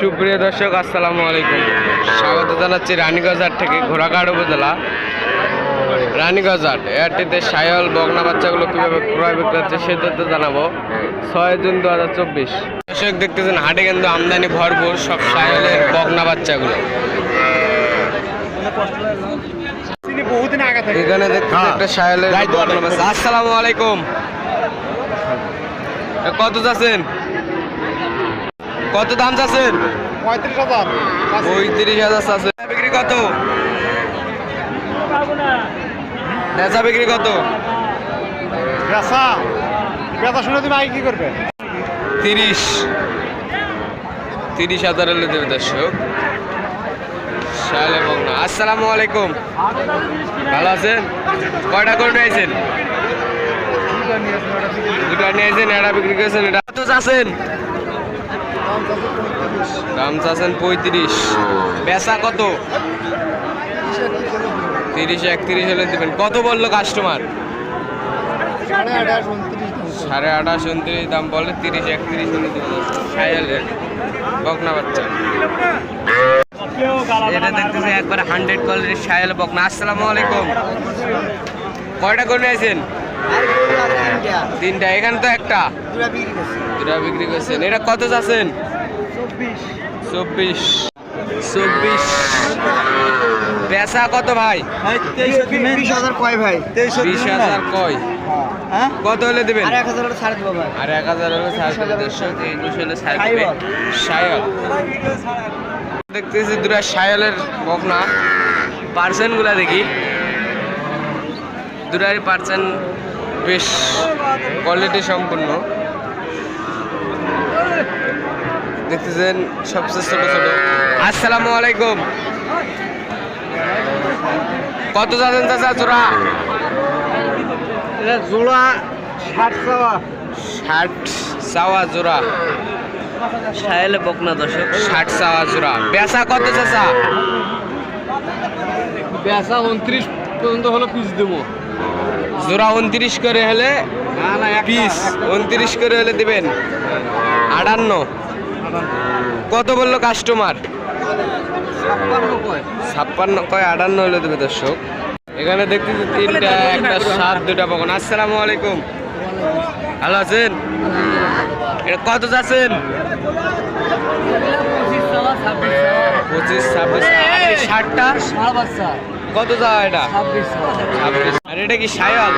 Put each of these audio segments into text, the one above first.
সুপ্রিয় দর্শক, আসসালামু আলাইকুম। স্বাগত জানাচ্ছি রানীগঞ্জ থেকে ঘোড়াঘাট উপজেলা। রানীগঞ্জ এয়ারটিতে সায়ল বগনা বাচ্চাগুলো কীভাবে ক্রয় বিক্রয় হচ্ছে জানাব। ছয় জুন দু হাজার চব্বিশ। দর্শক, দেখতেছেন হাটে কিন্তু আমদানি ভরপুর সব সায়লের বগনা বাচ্চাগুলো। এখানে দেখতেছেন একটা আসসালামু আলাইকুম। কত যাচ্ছেন? কত দাম যাচ্ছেন পঁয়ত্রিশ হাজার। পঁয়ত্রিশ হাজার আছে বিক্রি কত? বেচা বিক্রি কত? বেচা বেচা শুনে তুমি আগে কি করবে? তিরিশ। তিরিশ হাজার হলে দেবে দর্শক। আসসালামু আলাইকুম। ভালো আছেন? কয়টা করে নিয়েছেন? দুটা নিয়েছেন এটা বিক্রি করেছেন এটা কত চাচ্ছেন? দাম চাচ্ছেন পঁয়ত্রিশ। বেচা কত? তিরিশ, একত্রিশ হলে দেবেন। কত বলল কাস্টমার সাড়ে আঠাশ উনত্রিশ দাম বলে তিরিশ, একত্রিশ হলে দেবেন। সাইয়ালের বকনা বাচ্চা। এটা দেখতেছি একবারে হান্ড্রেড কোয়ালিটির সায়াল বকনা। আসসালামু আলাইকুম। কয়টা করে নিয়েছেন? তিনটা। এখানে তো একটা। দুটা বিক্রি করছেন। এটা কত চাচ্ছেন চব্বিশ। চব্বিশ। পেশা কত ভাই? বিশ হাজার কয় ভাই? বিশ হাজার কয়? হ্যাঁ? কত হলে দেবেন? আর এক হাজার হলে ছাড় দেবো আর এক হাজার হলে ছাড় দেবে দেড়শো একুশ হলে ছাড় দেবে সায়ল দেখতেছি দুটা সায়লের বকনা। পার্সেন্টগুলা দেখি। দুটারই পার্সেন্ট বেশ কোয়ালিটি সম্পূর্ণ। দেখতেছেন সবচেয়ে ছোট ছোট। আসসালামু আলাইকুম। কত যাচ্ছেন চাচা জোড়া? জোড়া ষাট চাওয়া। ষাট চাওয়া জোড়া। সাহেলে বকনা দর্শক। ষাট চাওয়া জোড়া। বেচা কত চাচা? বেচা উনত্রিশ পর্যন্ত হলো পিস দেবো। জোড়া উনত্রিশ করে হলে না না পিস। উনত্রিশ করে হলে দিবেন। আটান্ন। কত বলল কাস্টমার ছাপ্পান্ন কয়? আটান্ন হলে দেবে দর্শক। এখানে দেখতেছি তিনটা একটা সাত দুটা পকন আসসালামু আলাইকুম। ভালো আছেন? এটা কত যাচ্ছেন? পঁচিশ ছাব্বিশ। ষাটটা? কত যাওয়া এটা? আর এটা কি সায়াল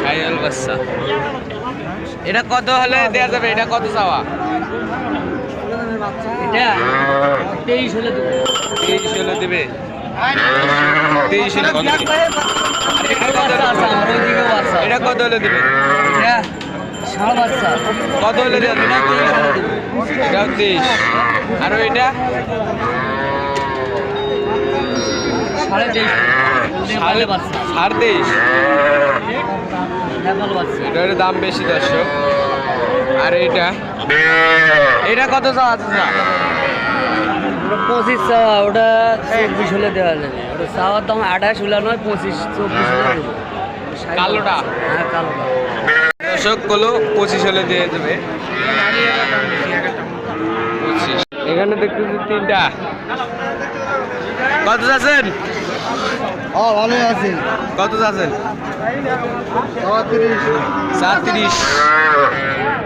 সায়াল বাচ্চা। এটা কত হলে দেওয়া যাবে? এটা কত চাওয়া? তেইশ হলে দেবে। তেইশ হলে দিবে? এটা কত হলে দেবে? কত হলে এটাও তেইশ। এটা সাড়ে সাড়ে তেইশ? এটার দাম বেশি দর্শক। আর এটা এটা কত চাওয়া আছে পঁচিশ চাওয়া ওটা চব্বিশ হলে দেওয়া যাবে। ওটা চাওয়ার দাম আঠাশ হলে নয় পঁচিশ চব্বিশ কালোটা? হ্যাঁ কালোটা। দর্শকগুলো পঁচিশ হলে দিয়ে দেবে। এখানে দেখতেছি তিনটা। কত আছেন ও ভালো আছে। কত চৌত্রিশ সাতত্রিশ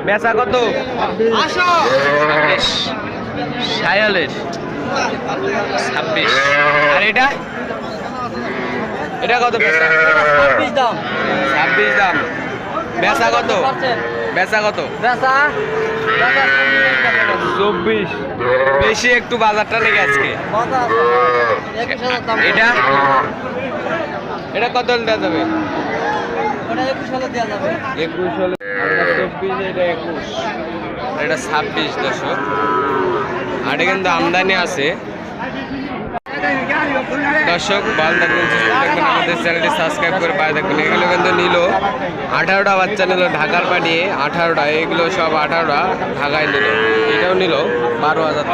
বেচা কত? ছাব্বিশ। সায়ালের ছাব্বিশ। আর এটা? এটা কত বেচা? দাম। ছাব্বিশ দাম। বেচা কত? বেচা কত? চব্বিশ। বেশি একটু বাজারটা লেগে আজকে। এটা? এটা কত দেওয়া যাবে? একুশ হলে চব্বিশ এটা একুশ। এটা ছাব্বিশ দশক। আর এটা কিন্তু আমদানি আছে। দর্শক ভালো থাকবেন আমাদের চ্যানেলটি সাবস্ক্রাইব করে পায়ে থাকবেন এগুলো কিন্তু নিল, আঠারোটা বাচ্চা নিল, ঢাকার পাঠিয়ে আঠারোটা, এগুলো সব আঠারোটা ঢাকায় নিল। এটাও নিল বারো হাজার